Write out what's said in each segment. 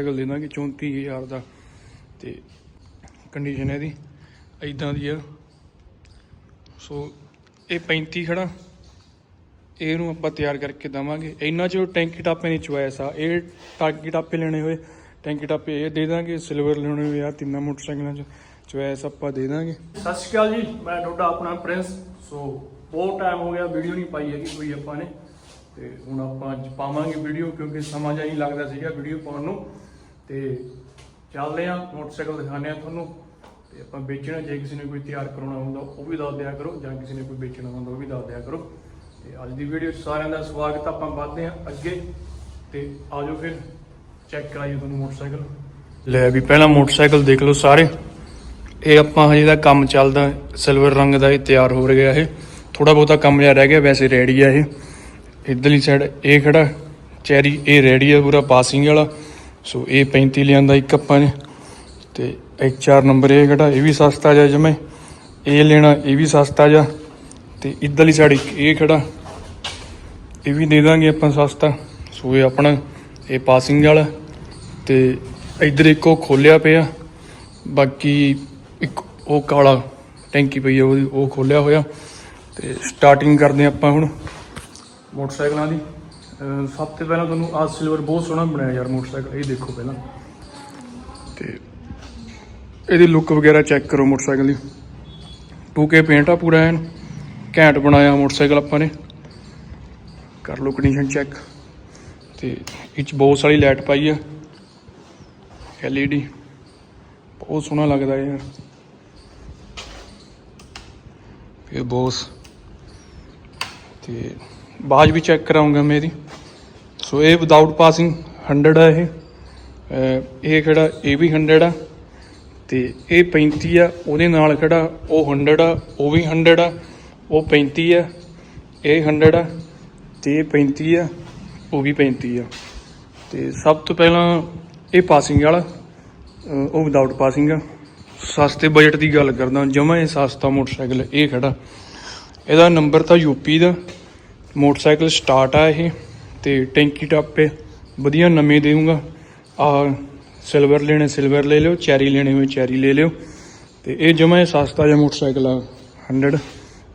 Motorcycle ਦੇ ਦਾਂਗੇ 34000 ਦਾ। ਤੇ ਕੰਡੀਸ਼ਨ ਇਹਦੀ। ਇਦਾਂ ਦੀ ਆ। ਸੋ ਇਹ 35 ਖੜਾ। ਇਹਨੂੰ ਆਪਾਂ ਤਿਆਰ ਕਰਕੇ ਦਵਾਂਗੇ। ਇਹਨਾਂ ਚੋਂ ਟੈਂਕੀ ਟਾਪੇ ਦੀ ਚੁਆਇਸ ਆ ਇਹ ਟੈਂਕੀ ਟਾਪੇ ਲੈਣੇ ਹੋਏ, ਟੈਂਕੀ ਟਾਪੇ ਇਹ ਦੇ ਦਾਂਗੇ। ਸਿਲਵਰ ਲੈਣੇ ਹੋਏ ਆ ਤਿੰਨਾਂ ਮੋਟਰਸਾਈਕਲਾਂ ਚ ਚੁਆਇਸ ਆਪਾਂ ਦੇ ਦਾਂਗੇ। ਸਤਿ ਸ਼੍ਰੀ ਅਕਾਲ ਜੀ। ਮੈਂ ਤੁਹਾਡਾ ਆਪਣਾ ਪ੍ਰਿੰਸ। ਸੋ ਬਹੁਤ ਟਾਈਮ ਹੋ ਗਿਆ। ਵੀਡੀਓ ਨਹੀਂ ਪਾਈ ਹੈਗੀ ਕੋਈ ਆਪਾਂ ਨੇ। ਤੇ ਹੁਣ ਆਪਾਂ ਅੱਜ ਪਾਵਾਂਗੇ ਵੀਡੀਓ ਕਿਉਂਕਿ ਸਮਾਂ ਜਿਹਾ ਨਹੀਂ ਲੱਗਦਾ ਸੀਗਾ ਵੀਡੀਓ ਪਾਉਣ ਨੂੰ। ਤੇ ਚੱਲਦੇ ਆ ਮੋਟਰਸਾਈਕਲ ਦਿਖਾਉਂਦੇ ਆ ਤੁਹਾਨੂੰ। ਤੇ ਆਪਾਂ ਵੇਚਣਾ, ਜੇ ਕਿਸੇ ਨੇ ਕੋਈ ਤਿਆਰ ਕਰਾਉਣਾ ਹੁੰਦਾ, ਉਹ ਵੀ ਦੱਸ ਦਿਆ ਕਰੋ, ਜਾਂ ਕਿਸੇ ਨੇ ਕੋਈ ਵੇਚਣਾ ਹੁੰਦਾ, ਉਹ ਵੀ ਦੱਸ ਦਿਆ ਕਰੋ। ਤੇ ਅੱਜ ਦੀ ਵੀਡੀਓ 'ਚ ਸਾਰਿਆਂ ਦਾ ਸਵਾਗਤ, ਆਪਾਂ ਵਧਦੇ ਆ ਅੱਗੇ। ਤੇ ਆਜੋ ਫਿਰ ਚੈੱਕ ਕਰਾਈਏ ਤੁਹਾਨੂੰ ਮੋਟਰਸਾਈਕਲ। ਲੈ ਵੀ, ਪਹਿਲਾਂ ਮੋਟਰਸਾਈਕਲ ਦੇਖ ਲਓ ਸਾਰੇ। ਇਹ ਆਪਾਂ ਹਜੇ ਦਾ ਕੰਮ ਚੱਲਦਾ ਸਿਲਵਰ ਰੰਗ ਦਾ ਇਹ ਤਿਆਰ ਹੋ ਰਿਹਾ ਇਹ। ਥੋੜਾ ਬਹੁਤਾ ਕੰਮ ਜਿਹਾ ਰਹਿ ਗਿਆ, ਵੈਸੇ ਰੈਡੀ ਆ ਇਹ। ਇਧਰਲੀ ਸਾਈਡ ਇਹ ਖੜਾ, ਚੈਰੀ, ਇਹ ਰੈਡੀ ਆ, ਪੂਰਾ ਪਾਸਿੰਗ ਵਾਲਾ। ਸੋ ਇਹ 35 ਲਿਆਂਦਾ ਇੱਕ ਆਪਾਂ ਨੇ ਤੇ ਇੱਕ ਚਾਰ ਨੰਬਰ ਇਹ ਖੜਾ ਇਹ ਵੀ ਸਸਤਾ ਜਾ ਜਮੇ। ਇਹ ਲੈਣਾ, ਇਹ ਵੀ ਸਸਤਾ ਜਾ ਤੇ ਇਧਰਲੀ ਸਾਈਡ ਇੱਕ ਇਹ ਖੜਾ। ਇਹ ਵੀ ਦੇ ਦਾਂਗੇ ਆਪਾਂ ਸਸਤਾ। ਸੋ ਇਹ ਆਪਣਾ, ਇਹ ਪਾਸਿੰਗ ਵਾਲਾ। ਤੇ ਇਧਰ ਇੱਕ ਉਹ ਖੋਲਿਆ ਪਿਆ। ਬਾਕੀ ਇੱਕ ਉਹ ਕਾਲਾ ਟੈਂਕੀ ਪਈ ਆ, ਉਹਦੀ ਉਹ ਖੋਲਿਆ ਹੋਇਆ। ਤੇ ਸਟਾਰਟਿੰਗ ਕਰਦੇ ਹਾਂ ਆਪਾਂ ਹੁਣ ਮੋਟਰਸਾਈਕਲਾਂ ਦੀ। ਸਭ ਤੋਂ ਪਹਿਲਾਂ ਤੁਹਾਨੂੰ ਆ ਸਿਲਵਰ ਬਹੁਤ ਸੋਹਣਾ ਬਣਾਇਆ ਯਾਰ ਮੋਟਰਸਾਈਕਲ, ਇਹ ਦੇਖੋ ਪਹਿਲਾਂ। ਤੇ ਇਹਦੀ ਲੁੱਕ ਵਗੈਰਾ ਚੈੱਕ ਕਰੋ ਮੋਟਰਸਾਈਕਲ ਦੀ। 2K ਪੇਂਟ ਆ ਪੂਰਾ ਐਨ, ਘੈਂਟ ਬਣਾਇਆ ਮੋਟਰਸਾਈਕਲ ਆਪਾਂ ਨੇ। ਕਰ ਲਓ ਕੰਡੀਸ਼ਨ ਚੈੱਕ ਤੇ ਇਹ 'ਚ ਬਹੁਤ ਸਾਰੀ ਲਾਈਟ ਪਾਈ ਆ। LED, ਬਹੁਤ ਸੋਹਣਾ ਲੱਗਦਾ ਯਾਰ। ਇਹ ਬੋਸ ਤੇ ਬਾਜ ਵੀ ਚੈੱਕ ਕਰਾਉਂਗਾ ਇਹਦੀ। ਸੋ ਇਹ ਵਿਦਆਊਟ ਪਾਸਿੰਗ 100 ਆ ਇਹ। ਇਹ ਕਿਹੜਾ ਇਹ ਵੀ 100 ਆ। ਤੇ ਇਹ 35 ਆ, ਉਹਦੇ ਨਾਲ ਕਿਹੜਾ ਉਹ 100 ਆ, ਉਹ ਵੀ 100 ਆ, ਉਹ 35 ਆ, ਇਹ 100 ਆ, ਤੇ ਇਹ 35 ਆ, ਉਹ ਵੀ 35 ਆ। ਤੇ ਸਭ ਤੋਂ ਪਹਿਲਾਂ ਇਹ ਪਾਸਿੰਗ ਵਾਲਾ ਉਹ ਵਿਦਆਊਟ ਪਾਸਿੰਗ ਆ। ਸਸਤੇ ਬਜਟ ਦੀ ਗੱਲ ਕਰਦਾ, ਜਮਾ ਇਹ ਸਸਤਾ ਮੋਟਰਸਾਈਕਲ, ਇਹ ਖੜਾ। ਇਹਦਾ ਨੰਬਰ ਤਾਂ ਯੂਪੀ ਦਾ। ਮੋਟਰਸਾਈਕਲ ਸਟਾਰਟ ਆ ਇਹ। ਤੇ ਟੈਂਕੀ ਟਾਪੇ ਵਧੀਆ ਨਵੇਂ ਦੇਵਾਂਗਾ ਆ ਸਿਲਵਰ ਲੈਣੇ ਸਿਲਵਰ ਲੈ ਲਿਓ ਚੈਰੀ ਲੈਣੇ ਹੋਏ ਚੈਰੀ ਲੈ ਲਿਓ। ਤੇ ਇਹ ਜਮਾ ਇਹ ਸਸਤਾ ਜਿਹਾ ਮੋਟਰਸਾਈਕਲ ਆ। 100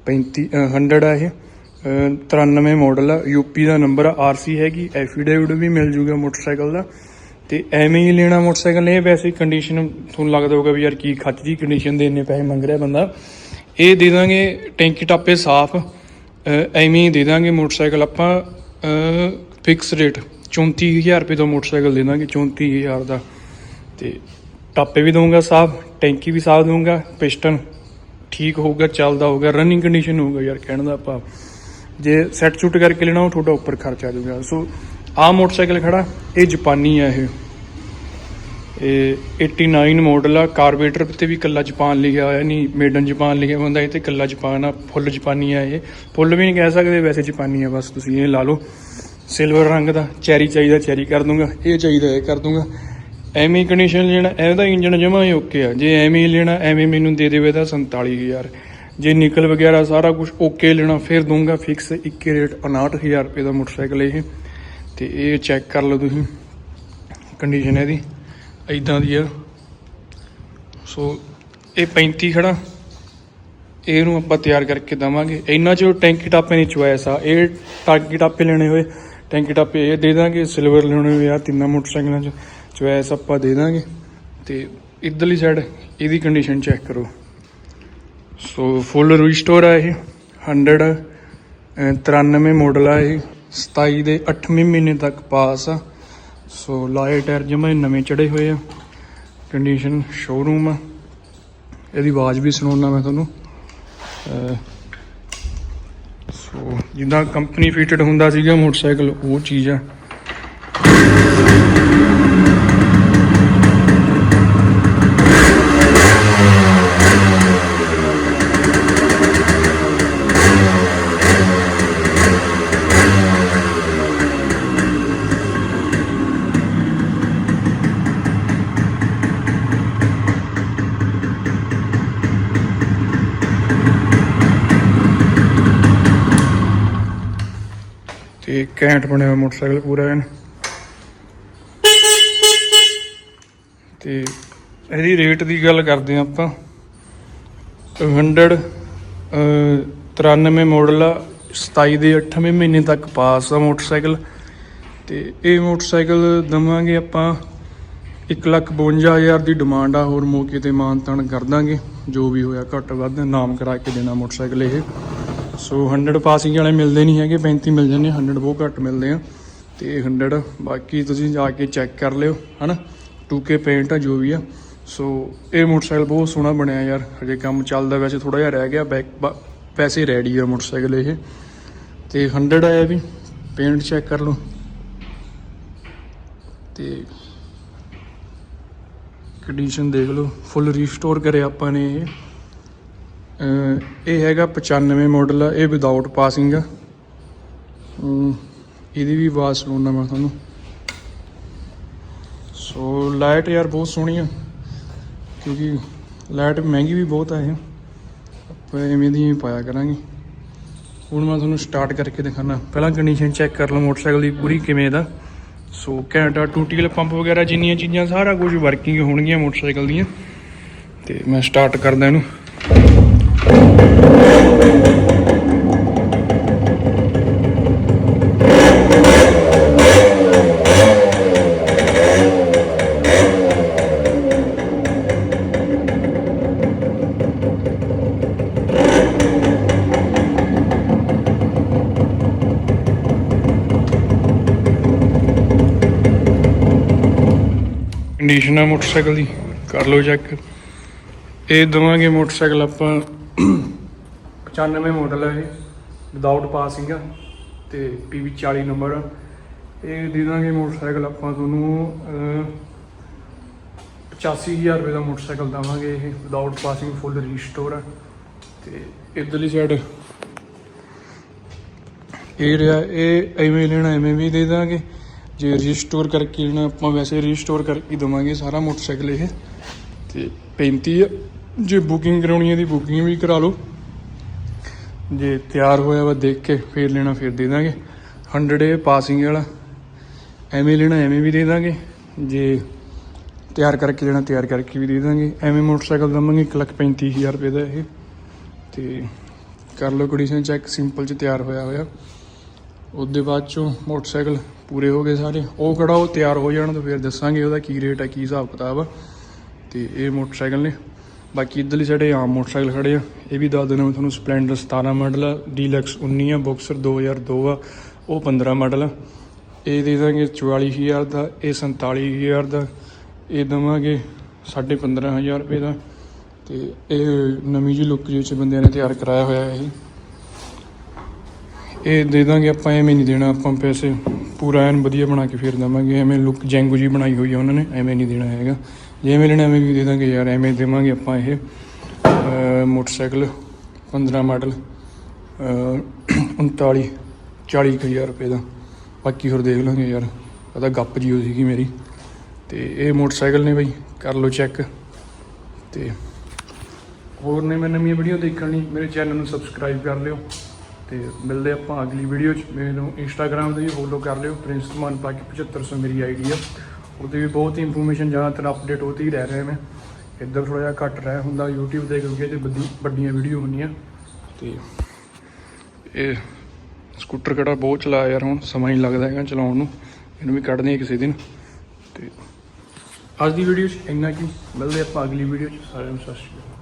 35 ਅ, 100 ਆ ਇਹ। ਅ, 93 ਮਾਡਲ ਆ। ਯੂਪੀ ਦਾ ਨੰਬਰ ਆ ਆਰਸੀ ਹੈਗੀ। ਐਫੀਡੇਵਿਡ ਵੀ ਮਿਲ ਜੂਗਾ ਮੋਟਰਸਾਈਕਲ ਦਾ। ਤੇ ਐਵੇਂ ਹੀ ਲੈਣਾ ਮੋਟਰਸਾਈਕਲ। ਇਹ ਵੈਸੇ ਕੰਡੀਸ਼ਨ ਤੁਹਾਨੂੰ ਲੱਗਦਾ ਹੋਊਗਾ ਵੀ ਯਾਰ ਕੀ ਖੱਚ ਦੀ ਕੰਡੀਸ਼ਨ ਦੇ ਇੰਨੇ ਪੈਸੇ ਮੰਗ ਰਿਹਾ ਬੰਦਾ। ਇਹ ਦੇ ਦਾਂਗੇ ਟੈਂਕੀ ਟਾਪੇ ਸਾਫ਼। ਐਵੇਂ ਹੀ ਦੇ ਦਾਂਗੇ ਮੋਟਰਸਾਈਕਲ ਆਪਾਂ। ਫਿਕਸ ਰੇਟ 34000 ਰੁਪਏ ਦਾ ਮੋਟਰਸਾਈਕਲ ਦੇ ਦਾਂਗੇ 34000 ਦਾ। ਤੇ ਟਾਪੇ ਵੀ ਦਊਂਗਾ ਸਾਫ਼, ਟੈਂਕੀ ਵੀ ਸਾਫ਼ ਦਊਂਗਾ, ਪਿਸਟਨ ਠੀਕ ਹੋਊਗਾ, ਚੱਲਦਾ ਹੋਊਗਾ ਰਨਿੰਗ ਕੰਡੀਸ਼ਨ ਹੋਊਗਾ ਯਾਰ, ਕਹਿਣ ਦਾ ਆਪਾਂ ਜੇ ਸੈੱਟ ਸ਼ੂਟ ਕਰਕੇ ਲੈਣਾ, ਉਹ ਤੁਹਾਡਾ ਉੱਪਰ ਖਰਚ ਆ ਜਾਊਗਾ। ਸੋ ਆਹ ਮੋਟਰਸਾਈਕਲ ਖੜਾ, ਇਹ ਜਾਪਾਨੀ ਆ ਇਹ। ਇਹ 89 ਮਾਡਲ ਆ ਕਾਰਬੇਟਰ ਤੇ ਵੀ ਕੱਲਾ ਜਾਪਾਨ ਲਿਖਿਆ ਹੋਇਆ, ਨਹੀਂ ਮੇਡਨ ਜਾਪਾਨ ਲਿਖਿਆ ਹੁੰਦਾ, ਇਹ ਤੇ ਕੱਲਾ ਜਾਪਾਨ ਆ ਫੁੱਲ ਜਾਪਾਨੀ ਆ ਇਹ। ਫੁੱਲ ਵੀ ਨਹੀਂ ਕਹਿ ਸਕਦੇ, ਵੈਸੇ ਜਾਪਾਨੀ ਆ, ਬਸ ਤੁਸੀਂ ਇਹ ਲਾ ਲਓ। ਸਿਲਵਰ ਰੰਗ ਦਾ ਚੈਰੀ ਚਾਹੀਦਾ ਚੈਰੀ ਕਰ ਦੂੰਗਾ, ਇਹ ਚਾਹੀਦਾ, ਇਹ ਕਰ ਦੂੰਗਾ। ਐਵੇਂ ਹੀ ਕੰਡੀਸ਼ਨ ਲੈਣਾ, ਇਹਦਾ ਇੰਜਨ ਜਮਾ ਹੀ ਓਕੇ ਆ। ਜੇ ਐਵੇਂ ਹੀ ਲੈਣਾ, ਐਵੇਂ ਮੈਨੂੰ ਦੇ ਦੇਵੇ ਤਾਂ 47000 ਜੇ ਨਿਕਲ ਵਗੈਰਾ ਸਾਰਾ ਕੁਝ ਓਕੇ ਲੈਣਾ, ਫਿਰ ਦੂੰਗਾ ਫਿਕਸ ਇੱਕੇ ਰੇਟ 59000 ਰੁਪਏ ਦਾ ਮੋਟਰਸਾਈਕਲ ਇਹ। ਤੇ ਇਹ ਚੈੱਕ ਕਰ ਲਓ ਤੁਸੀਂ ਕੰਡੀਸ਼ਨ ਇਹਦੀ। ਇਦਾਂ ਦੀ ਆ। ਸੋ, ਇਹ 35 ਖੜਾ। ਇਹਨੂੰ ਆਪਾਂ ਤਿਆਰ ਕਰਕੇ ਦਵਾਂਗੇ। ਇਹਨਾਂ ਚੋਂ ਟੈਂਕੀ ਟਾਪੇ ਦੀ ਚੁਆਇਸ ਆ ਇਹ ਟਾਂਕੀ ਟਾਪੇ ਲੈਣੇ ਹੋਏ। ਟੈਂਕੀ ਟਾਪੇ ਇਹ ਦੇ ਦਾਂਗੇ। ਸਿਲਵਰ ਲੈਣੇ ਹੋਏ ਆ। ਤਿੰਨਾਂ ਮੋਟਰਸਾਈਕਲਾਂ ਚ ਚੁਆਇਸ ਆਪਾਂ ਦੇ ਦਾਂਗੇ। ਤੇ ਇਧਰਲੀ ਸਾਈਡ ਇਹਦੀ ਕੰਡੀਸ਼ਨ ਚੈੱਕ ਕਰੋ। ਸੋ ਫੁੱਲ ਰੀਸਟੋਰ ਆ ਇਹ। 100 ਅਹ 93 ਮਾਡਲ ਆ ਇਹ। 27 ਦੇ 8ਵੇਂ ਮਹੀਨੇ ਤੱਕ ਪਾਸ ਆ। ਸੋ ਲਾਏ ਟਾਇਰ ਜਮਾ ਨਵੇਂ ਚੜੇ ਹੋਏ ਆ। ਕੰਡੀਸ਼ਨ ਸ਼ੋਰੂਮ ਆ। ਇਹਦੀ ਆਵਾਜ਼ ਵੀ ਸੁਣਾਉਣਾ ਮੈਂ ਤੁਹਾਨੂੰ। ਸੋ ਜਿੱਦਾਂ ਕੰਪਨੀ ਫਿਟਡ ਹੁੰਦਾ ਸੀਗਾ, ਮੋਟਰਸਾਈਕਲ, ਉਹ ਚੀਜ਼ ਆ। ਤੇ ਘੈਂਟ ਬਣਿਆ ਹੋਇਆ ਮੋਟਰਸਾਈਕਲ ਪੂਰਾ ਐਨ। ਤੇ ਇਹਦੀ ਰੇਟ ਦੀ ਗੱਲ ਕਰਦੇ ਹਾਂ ਆਪਾਂ। 100 ਅਹ, 93 ਮਾਡਲ ਆ 27 ਦੇ 8ਵੇਂ ਮਹੀਨੇ ਤੱਕ ਪਾਸ ਆ ਮੋਟਰਸਾਈਕਲ। ਤੇ ਇਹ ਮੋਟਰਸਾਈਕਲ ਦਵਾਂਗੇ ਆਪਾਂ 152000 ਦੀ ਡਿਮਾਂਡ ਆ ਹੋਰ ਮੌਕੇ ਤੇ ਮਾਨਤਾਨ ਕਰ ਦਾਂਗੇ। ਜੋ ਵੀ ਹੋਇਆ ਘੱਟ ਵੱਧ ਨਾਮ ਕਰਾ ਕੇ ਦੇਣਾ ਮੋਟਰਸਾਈਕਲ ਇਹ। ਸੋ 100 ਪਾਸਿੰਗ ਵਾਲੇ ਮਿਲਦੇ ਨਹੀਂ ਹੈਗੇ 35 ਮਿਲ ਜਾਂਦੇ 100 ਬਹੁਤ ਘੱਟ ਮਿਲਦੇ ਆ। ਤੇ 100 ਬਾਕੀ ਤੁਸੀਂ ਜਾ ਕੇ ਚੈੱਕ ਕਰ ਲਿਓ, ਹਨਾ? 2K ਪੇਂਟ ਆ ਜੋ ਵੀ ਆ। ਸੋ ਇਹ ਮੋਟਰਸਾਈਕਲ ਬਹੁਤ ਸੋਹਣਾ ਬਣਿਆ ਯਾਰ। ਹਜੇ ਕੰਮ ਚੱਲਦਾ ਵੈਸੇ ਥੋੜਾ ਜਿਹਾ ਰਹਿ ਗਿਆ ਬੈਕ ਵੈਸੇ ਰੈਡੀ ਆ ਮੋਟਰਸਾਈਕਲ ਇਹ। ਤੇ 100 ਆਇਆ ਵੀ ਪੇਂਟ ਚੈੱਕ ਕਰ ਲਓ। ਤੇ ਕੰਡੀਸ਼ਨ ਦੇਖ ਲਓ ਫੁੱਲ ਰੀਸਟੋਰ ਕਰਿਆ ਆਪਾਂ ਨੇ ਇਹ। ਇਹ ਹੈਗਾ 95 ਮਾਡਲ ਆ, ਇਹ ਵਿਦਆਊਟ ਪਾਸਿੰਗ ਆ। ਇਹਦੀ ਵੀ ਆਵਾਜ਼ ਸੁਣਾਉਣਾ ਮੈਂ ਤੁਹਾਨੂੰ। ਸੋ ਲਾਈਟ ਯਾਰ ਬਹੁਤ ਸੋਹਣੀ ਆ, ਕਿਉਂਕਿ ਲਾਈਟ ਮਹਿੰਗੀ ਵੀ ਬਹੁਤ ਆ ਇਹ। ਆਪਾਂ ਐਵੇਂ ਦੀ ਪਾਇਆ ਕਰਾਂਗੇ। ਹੁਣ ਮੈਂ ਤੁਹਾਨੂੰ ਸਟਾਰਟ ਕਰਕੇ ਦਿਖਾਣਾ ਪਹਿਲਾਂ ਕੰਡੀਸ਼ਨ ਚੈੱਕ ਕਰ ਲਓ ਮੋਟਰਸਾਈਕਲ ਦੀ ਪੂਰੀ ਕਿਵੇਂ ਦਾ। ਸੋ ਘੈਂਟਾ ਟੂਟੀ ਪੰਪ ਵਗੈਰਾ ਜਿੰਨੀਆਂ ਚੀਜ਼ਾਂ ਸਾਰਾ ਕੁਝ ਵਰਕਿੰਗ ਹੋਣਗੀਆਂ ਮੋਟਰਸਾਈਕਲ ਦੀਆਂ। ਤੇ ਮੈਂ ਸਟਾਰਟ ਕਰਦਾ ਇਹਨੂੰ। ਕੰਡੀਸ਼ਨ ਆ ਮੋਟਰਸਾਈਕਲ ਦੀ। ਕਰ ਲਓ ਚੈੱਕ ਇਹ ਦਵਾਂਗੇ ਮੋਟਰਸਾਈਕਲ ਆਪਾਂ 95 ਮਾਡਲ ਹੈ ਇਹ ਵਿਦਆਊਟ ਪਾਸਿੰਗ ਆ ਤੇ PV 40 ਨੰਬਰ ਆ। ਇਹ ਦੇ ਦਾਂਗੇ ਮੋਟਰਸਾਈਕਲ ਆਪਾਂ ਤੁਹਾਨੂੰ ਅਹ, 85000 ਰੁਪਏ ਦਾ ਮੋਟਰਸਾਈਕਲ ਦਵਾਂਗੇ ਇਹ ਵਿਦਆਊਟ ਪਾਸਿੰਗ ਫੁੱਲ ਰੀਸਟੋਰ ਆ। ਤੇ ਇਧਰਲੀ ਸਾਈਡ ਇਹ ਰਿਹਾ ਇਹ ਐਵੇਂ ਲੈਣਾ ਐਵੇਂ ਵੀ ਦੇ ਦਾਂਗੇ। ਜੇ ਰੀਸਟੋਰ ਕਰਕੇ ਲੈਣਾ ਆਪਾਂ ਵੈਸੇ ਰੀਸਟੋਰ ਕਰਕੇ ਹੀ ਦੇਵਾਂਗੇ ਸਾਰਾ ਮੋਟਰਸਾਈਕਲ ਇਹ। ਤੇ 35 ਆ ਜੇ ਬੁਕਿੰਗ ਕਰਾਉਣੀ ਹੈ ਦੀ ਬੁਕਿੰਗ ਵੀ ਕਰਾ ਲਓ। ਜੇ ਤਿਆਰ ਹੋਇਆ ਵਾ ਦੇਖ ਕੇ ਫੇਰ ਲੈਣਾ ਫੇਰ ਦੇ ਦਾਂਗੇ। 100 ਇਹ ਪਾਸਿੰਗ ਵਾਲਾ, ਐਵੇਂ ਲੈਣਾ ਐਵੇਂ ਵੀ ਦੇ ਦਾਂਗੇ। ਜੇ ਤਿਆਰ ਕਰਕੇ ਲੈਣਾ ਤਿਆਰ ਕਰਕੇ ਵੀ ਦੇ ਦਾਂਗੇ। ਐਵੇਂ ਮੋਟਰਸਾਈਕਲ ਦਵਾਂਗੇ 135000 ਰੁਪਏ ਦਾ ਇਹ। ਤੇ ਕਰ ਲਓ ਕੰਡੀਸ਼ਨ ਚੈੱਕ ਸਿੰਪਲ ਚ ਤਿਆਰ ਹੋਇਆ ਹੋਇਆ। ਉਹਦੇ ਬਾਅਦ ਚੋਂ ਮੋਟਰਸਾਈਕਲ ਪੂਰੇ ਹੋ ਗਏ ਸਾਰੇ। ਉਹ ਕਿਹੜਾ ਉਹ ਤਿਆਰ ਹੋ ਜਾਣ ਤਾਂ ਫਿਰ ਦੱਸਾਂਗੇ ਉਹਦਾ ਕੀ ਰੇਟ ਹੈ ਕੀ ਹਿਸਾਬ ਕਿਤਾਬ ਆ। ਤੇ ਇਹ ਮੋਟਰਸਾਈਕਲ ਨੇ ਬਾਕੀ ਇੱਧਰਲੀ ਸਾਡੇ ਆਮ ਮੋਟਰਸਾਈਕਲ ਖੜੇ ਆ। ਇਹ ਵੀ ਦੱਸ ਦੇਣਾ ਮੈਂ ਤੁਹਾਨੂੰ ਸਪਲੈਂਡਰ 17 ਮਾਡਲ ਆ ਡੀਲੈਕਸ 19 ਆ ਬਾਕਸਰ 2002 ਆ, ਉਹ 15 ਮਾਡਲ ਆ। ਇਹ ਦੇ ਦਾਂਗੇ 44000 ਦਾ, ਇਹ 47000 ਦਾ, ਇਹ ਦਵਾਂਗੇ 15500 ਰੁਪਏ ਦਾ। ਤੇ ਇਹ ਨਵੀਂ ਜਿਹੀ ਲੁੱਕ ਜਿਹੇ ਚ ਬੰਦਿਆਂ ਨੇ ਤਿਆਰ ਕਰਾਇਆ ਹੋਇਆ ਇਹ। ਇਹ ਦੇ ਦਾਂਗੇ ਆਪਾਂ, ਐਵੇਂ ਨਹੀਂ ਦੇਣਾ, ਆਪਾਂ ਪੈਸੇ ਪੂਰਾ ਐਨ ਵਧੀਆ ਬਣਾ ਕੇ ਫੇਰ ਦੇਵਾਂਗੇ। ਐਵੇਂ ਲੁੱਕ ਜੈਂਗੂ ਜੀ ਬਣਾਈ ਹੋਈ ਆ ਉਹਨਾਂ ਨੇ, ਐਵੇਂ ਨਹੀਂ ਦੇਣਾ ਹੈਗਾ। ਜਿਵੇਂ ਲੈਣਾ ਐਵੇਂ ਵੀ ਦੇ ਦਾਂਗੇ ਯਾਰ, ਐਵੇਂ ਦੇਵਾਂਗੇ ਆਪਾਂ ਇਹ ਮੋਟਰਸਾਈਕਲ 15 ਮਾਡਲ 39 40 ਕੁ ਹਜ਼ਾਰ ਰੁਪਏ ਦਾ। ਬਾਕੀ ਹੋਰ ਦੇਖ ਲਾਂਗੇ ਯਾਰ, ਪਤਾ ਗੱਪ ਜੀ ਹੋ ਸੀਗੀ ਮੇਰੀ। ਤੇ ਇਹ ਮੋਟਰਸਾਈਕਲ ਨੇ ਬਈ, ਕਰ ਲਓ ਚੈੱਕ। ਤੇ ਹੋਰ ਨੇ ਮੈਂ ਨਵੀਆਂ ਵੀਡੀਓ ਦੇਖਣ ਲਈ, ਮੇਰੇ ਚੈਨਲ ਨੂੰ ਸਬਸਕ੍ਰਾਈਬ ਕਰ ਲਿਓ। ਤੇ ਮਿਲਦੇ ਆਪਾਂ ਅਗਲੀ ਵੀਡੀਓ 'ਚ। ਮੈਨੂੰ ਇੰਸਟਾਗ੍ਰam ਤੇ ਵੀ ਫੋਲੋ ਕਰ ਲਿਓ ਪ੍ਰਿੰਸ ਧਮਾਨ ਬਾਕੀ 7500 ਮੇਰੀ ਆਈਡੀ ਆ। ਉਹਦੀ ਵੀ ਬਹੁਤ ਹੀ ਇਨਫੋਰਮੇਸ਼ਨ ਜ਼ਿਆਦਾਤਰ ਅਪਡੇਟ ਹੁੰਦੀ ਹੀ ਰਹਿ ਰਹੇ ਮੈਂ ਇੱਧਰ ਥੋੜਾ ਜਿਹਾ ਘੱਟ ਰਹਿ ਹੁੰਦਾ YouTube ਤੇ ਕਿਉਂਕਿ ਇਹਦੇ ਵੱਡੀ ਵੱਡੀਆਂ ਵੀਡੀਓ ਹੁੰਦੀਆਂ। ਤੇ ਇਹ ਸਕੂਟਰ ਕਿਹੜਾ ਬਹੁਤ ਚਲਾਇਆ ਯਾਰ ਹੁਣ, ਸਮਾਂ ਹੀ ਲੱਗਦਾ ਹੈਗਾ ਚਲਾਉਣ ਨੂੰ। ਇਹਨੂੰ ਵੀ ਕੱਢਦੇ ਹਾਂ ਕਿਸੇ ਦਿਨ। ਤੇ ਅੱਜ ਦੀ ਵੀਡੀਓ 'ਚ ਇੰਨਾ ਕੀ ਮਿਲਦੇ ਆਪਾਂ ਅਗਲੀ ਵੀਡੀਓ 'ਚ। ਸਾਰਿਆਂ ਨੂੰ ਸਤਿ ਸ਼੍ਰੀ ਅਕਾਲ।